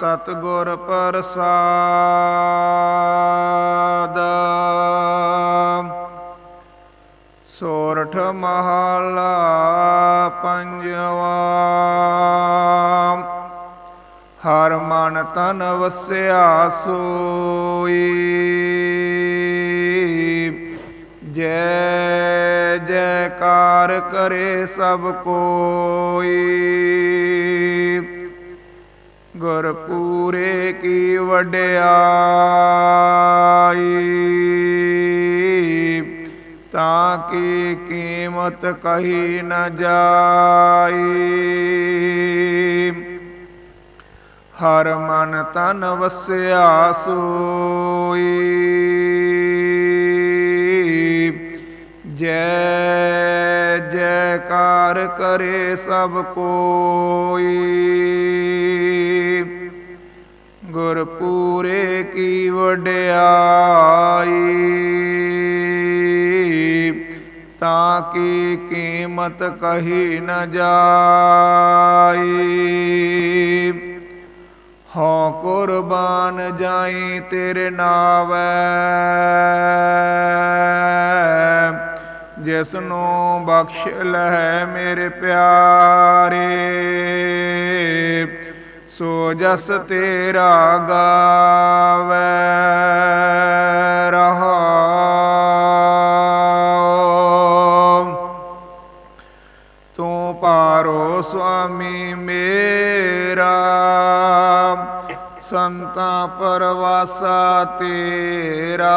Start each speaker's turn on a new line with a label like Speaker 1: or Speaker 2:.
Speaker 1: ਸਤਿਗੁਰ ਪ੍ਰਸਾਦ। ਸੋਰਠ ਮਹਲਾ ਪੰਜਵਾ। ਹਰ ਮਨ ਤਨ ਵਸਿਆ ਸੋਈ। ਜੈ ਜੈਕਾਰ ਕਰੇ ਸਭ ਕੋਈ। ਗੁਰ ਪੂਰੇ ਕੀ ਵਡਿਆਈ? ਤਾਂ ਕੀ ਕੀਮਤ ਕਹੀ ਨ ਜਾਈ? ਹਰ ਮਨ ਤਨ ਵਸਿਆ ਸੋਈ। ਜੈ ਜੈਕਾਰ ਕਰੇ ਸਭ ਕੋਈ। ਗੁਰ ਪੂਰੇ ਕੀ ਵਡਿਆਈ, ਤਾਂ ਕੀ ਕੀਮਤ ਕਹੀ ਨ ਜਾਈ। ਹਉ ਕੁਰਬਾਨ ਜਾਈ ਤੇਰੇ ਨਾਵੈ। ਜਿਸ ਨੂੰ ਬਖਸ਼ ਲੈ ਮੇਰੇ ਪਿਆਰੇ, ਸੋ ਜਸ ਤੇਰਾ ਗਾਵੇ ਰਹਾ ਤੂੰ ਪਾਰੋ ਸੁਆਮੀ ਮੇਰਾ, ਸੰਤਾਂ ਪਰਵਾਸਾ ਤੇਰਾ।